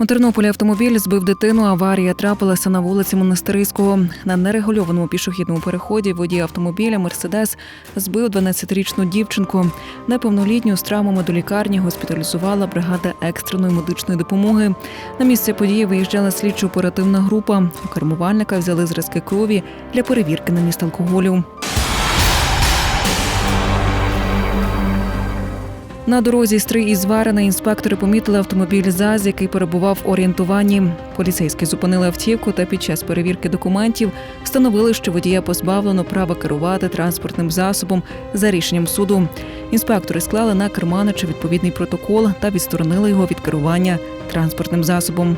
У Тернополі автомобіль збив дитину. Аварія трапилася на вулиці Монастириського. На нерегульованому пішохідному переході водій автомобіля Мерседес збив 12-річну дівчинку. Неповнолітню з травмами до лікарні госпіталізувала бригада екстреної медичної допомоги. На місце події виїжджала слідчо-оперативна група. У кермувальника взяли зразки крові для перевірки на міст алкоголю. На дорозі стри із Варена інспектори помітили автомобіль ЗАЗ, який перебував в орієнтуванні. Поліцейські зупинили автівку та під час перевірки документів встановили, що водія позбавлено права керувати транспортним засобом за рішенням суду. Інспектори склали на керманича відповідний протокол та відсторонили його від керування транспортним засобом.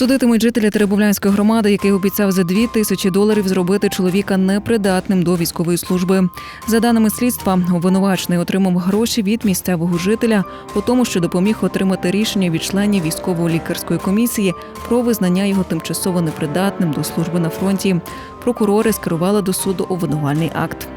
Судитимуть жителя Теребовлянської громади, який обіцяв за дві тисячі доларів зробити чоловіка непридатним до військової служби. За даними слідства, обвинувачений отримав гроші від місцевого жителя у тому, що допоміг отримати рішення від членів військово-лікарської комісії про визнання його тимчасово непридатним до служби на фронті. Прокурори скерували до суду обвинувальний акт.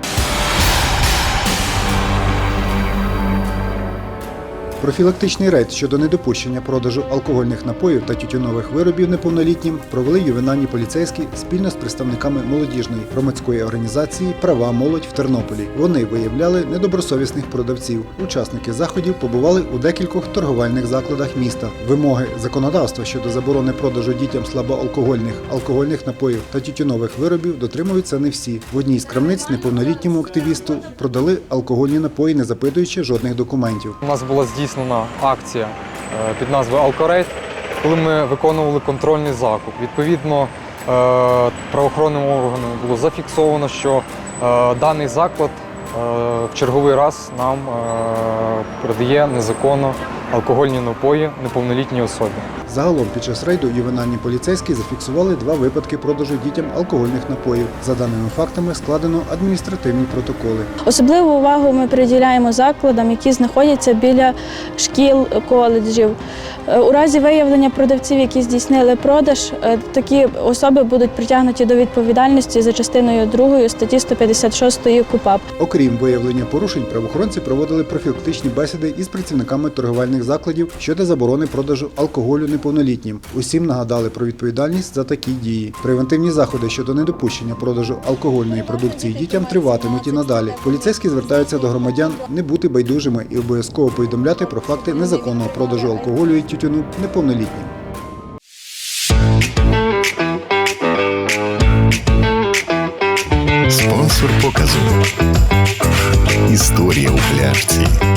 Профілактичний рейд щодо недопущення продажу алкогольних напоїв та тютюнових виробів неповнолітнім провели ювенальні поліцейські спільно з представниками молодіжної громадської організації Права молодь в Тернополі. Вони виявляли недобросовісних продавців. Учасники заходів побували у декількох торговельних закладах міста. Вимоги законодавства щодо заборони продажу дітям слабоалкогольних алкогольних напоїв та тютюнових виробів дотримуються не всі. В одній з крамниць неповнолітньому активісту продали алкогольні напої, не запитуючи жодних документів. У нас була здійснена акція е, під назвою Алкорейд, коли ми виконували контрольний закуп. Відповідно, е, правоохоронним органам було зафіксовано, що е, даний заклад в черговий раз нам продає незаконно алкогольні напої неповнолітній особі. Загалом під час рейду ювенальні поліцейські зафіксували два випадки продажу дітям алкогольних напоїв. За даними фактами складено адміністративні протоколи. Особливу увагу ми приділяємо закладам, які знаходяться біля шкіл, коледжів. Е, У разі виявлення продавців, які здійснили продаж, е, такі особи будуть притягнуті до відповідальності за частиною 2 статті 156 КУПАП. Окрім виявлення порушень, правоохоронці проводили профілактичні бесіди із працівниками торговельних навчальних закладів щодо заборони продажу алкоголю неповнолітнім. Усім нагадали про відповідальність за такі дії. Превентивні заходи щодо недопущення продажу алкогольної продукції дітям триватимуть і надалі. Поліцейські звертаються до громадян не бути байдужими і обов'язково повідомляти про факти незаконного продажу алкоголю і тютюну неповнолітнім. Спонсор показу. Історія у пляшці.